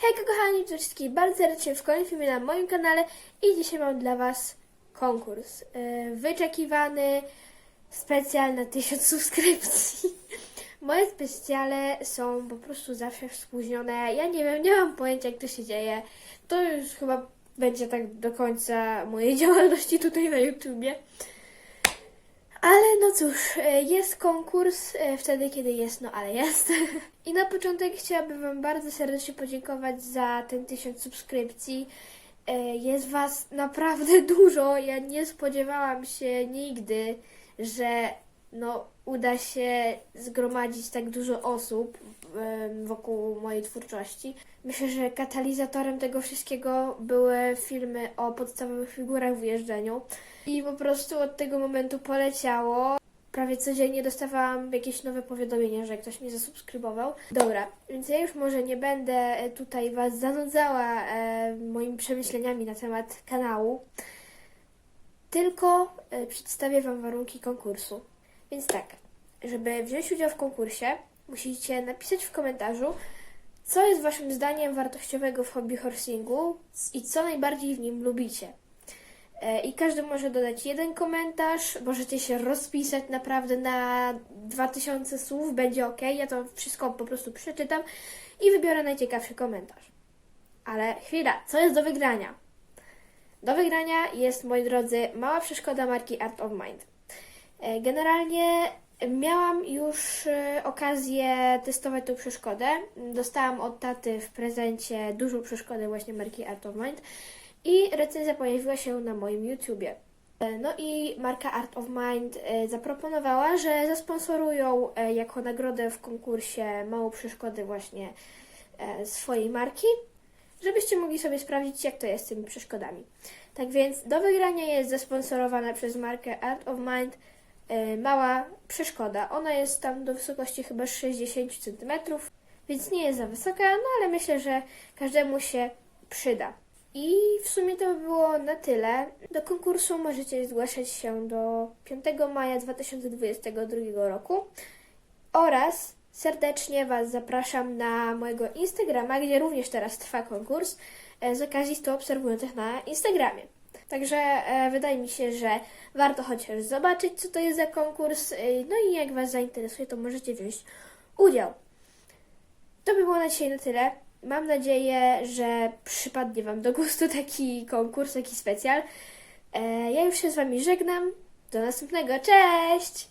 Hejka kochani, to wszystkich bardzo serdecznie w kolejnym filmie na moim kanale i dzisiaj mam dla Was konkurs. Yy, Wyczekiwany specjal na 1000 subskrypcji. Moje specjale są po prostu zawsze spóźnione. Ja nie wiem, nie mam pojęcia jak to się dzieje. To już chyba będzie tak do końca mojej działalności tutaj na YouTubie. No cóż, e, jest konkurs e, wtedy, kiedy jest, no ale jest. I na początek chciałabym Wam bardzo serdecznie podziękować za ten tysiąc subskrypcji. E, Jest Was naprawdę dużo. Ja nie spodziewałam się nigdy, że no, uda się zgromadzić tak dużo osób wokół mojej twórczości. Myślę, że katalizatorem tego wszystkiego były filmy o podstawowych figurach w jeżdżeniu. I po prostu od tego momentu poleciało. Prawie codziennie dostawałam jakieś nowe powiadomienia, że ktoś mnie zasubskrybował. Dobra, więc ja już może nie będę e, tutaj Was zanudzała e, moimi przemyśleniami na temat kanału, tylko e, przedstawię Wam warunki konkursu. Więc tak, żeby wziąć udział w konkursie, musicie napisać w komentarzu, co jest Waszym zdaniem wartościowego w hobby horsingu i co najbardziej w nim lubicie. E, I każdy może dodać jeden komentarz, możecie się rozpisać naprawdę na 2000 słów, będzie ok. Ja to wszystko po prostu przeczytam i wybiorę najciekawszy komentarz. Ale chwila, co jest do wygrania? Do wygrania jest, moi drodzy, mała przeszkoda marki Art of Mind. E, Generalnie miałam już e, okazję testować tą przeszkodę. Dostałam od taty w prezencie dużą przeszkodę właśnie marki Art of Mind i recenzja pojawiła się na moim YouTubie. E, No i marka Art of Mind zaproponowała, że zasponsorują jako nagrodę w konkursie małą przeszkodę właśnie swojej marki, żebyście mogli sobie sprawdzić, jak to jest z tymi przeszkodami. Tak więc do wygrania jest zasponsorowana przez markę Art of Mind mała przeszkoda. Ona jest tam do wysokości chyba 60 cm, więc nie jest za wysoka, no ale myślę, że każdemu się przyda. I w sumie to by było na tyle. Do konkursu możecie zgłaszać się do 5 maja 2022 roku oraz serdecznie Was zapraszam na mojego Instagrama, gdzie również teraz trwa konkurs e, z okazji 100 obserwujących na Instagramie. Także e, wydaje mi się, że warto chociaż zobaczyć, co to jest za konkurs. e, No i jak Was zainteresuje, to możecie wziąć udział. To by było na dzisiaj na tyle. Mam nadzieję, że przypadnie Wam do gustu taki konkurs, taki specjal. E, ja już się z Wami żegnam. Do następnego. Cześć!